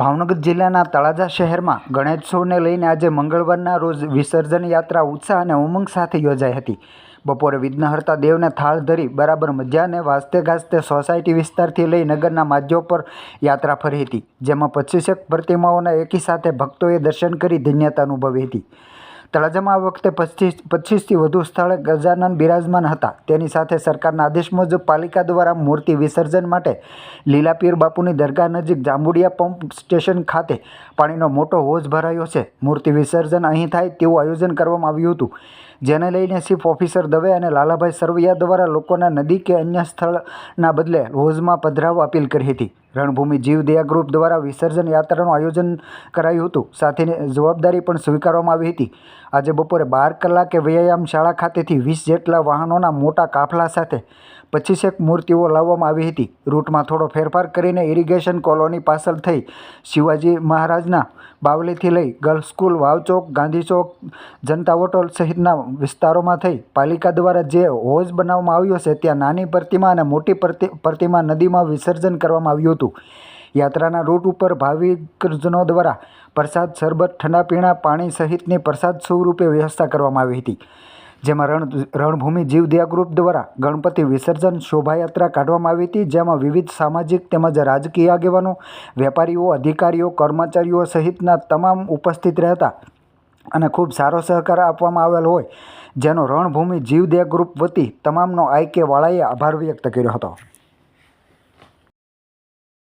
ભાવનગર જિલ્લાના તળાજા શહેરમાં ગણેશોત્સવને લઈને આજે મંગળવારના રોજ વિસર્જન યાત્રા ઉત્સાહ અને ઉમંગ સાથે યોજાઈ હતી. બપોરે વિઘ્નહર્તા દેવને થાળ ધરી બરાબર મજાને વાજતે ગાજતે સોસાયટી વિસ્તારથી લઈ નગરના માધ્યો પર યાત્રા ફરી હતી, જેમાં પચીસેક પ્રતિમાઓના એકી સાથે ભક્તોએ દર્શન કરી ધન્યતા અનુભવી હતી. તળાજામાં આ વખતે પચીસ, પચીસથી વધુ સ્થળે ગજાનન બિરાજમાન હતા. તેની સાથે સરકારના આદેશ મુજબ પાલિકા દ્વારા મૂર્તિ વિસર્જન માટે લીલાપીર બાપુની દરગાહ નજીક જાંબુડિયા પંપ સ્ટેશન ખાતે પાણીનો મોટો હોજ ભરાયો છે. મૂર્તિ વિસર્જન અહીં થાય તેવું આયોજન કરવામાં આવ્યું હતું. જેને લઈને ચીફ ઓફિસર દવે અને લાલાભાઈ સરવૈયા દ્વારા લોકોના નદી કે અન્ય સ્થળના બદલે હોજમાં પધરાવવા અપીલ કરી હતી. રણભૂમિ જીવદયા ગ્રુપ દ્વારા વિસર્જન યાત્રાનું આયોજન કરાયું હતું. સાથેની જવાબદારી પણ સ્વીકારવામાં આવી હતી. આજે બપોરે બાર કલાકે વ્યાયામ શાળા ખાતેથી વીસ જેટલા વાહનોના મોટા કાફલા સાથે પચીસેક મૂર્તિઓ લાવવામાં આવી હતી. રૂટમાં થોડો ફેરફાર કરીને ઇરિગેશન કોલોની પાછળ થઈ શિવાજી મહારાજના બાવલીથી લઈ ગર્લ્સ સ્કૂલ વાવચોક ગાંધી ચોક, જનતા હોટલ સહિતના વિસ્તારોમાં થઈ. પાલિકા દ્વારા જે હોજ બનાવવામાં આવ્યો છે ત્યાં નાની પ્રતિમા અને મોટી પ્રતિમા નદીમાં વિસર્જન કરવામાં આવ્યું હતું. યાત્રાના રૂટ ઉપર ભાવિકજનો દ્વારા પ્રસાદ, શરબત, ઠંડા પીણા, પાણી સહિતની પ્રસાદ સ્વરૂપે વ્યવસ્થા કરવામાં આવી હતી. જેમાં રણ રણભૂમિ જીવદયા ગ્રુપ દ્વારા ગણપતિ વિસર્જન શોભાયાત્રા કાઢવામાં આવી હતી, જેમાં વિવિધ સામાજિક તેમજ રાજકીય આગેવાનો, વેપારીઓ, અધિકારીઓ, કર્મચારીઓ સહિતના તમામ ઉપસ્થિત રહેતા અને ખૂબ સારો સહકાર આપવામાં આવેલ હોય, જેનો રણભૂમિ જીવદયા ગ્રુપ વતી તમામનો આઈ કે વાળાએ આભાર વ્યક્ત કર્યો હતો.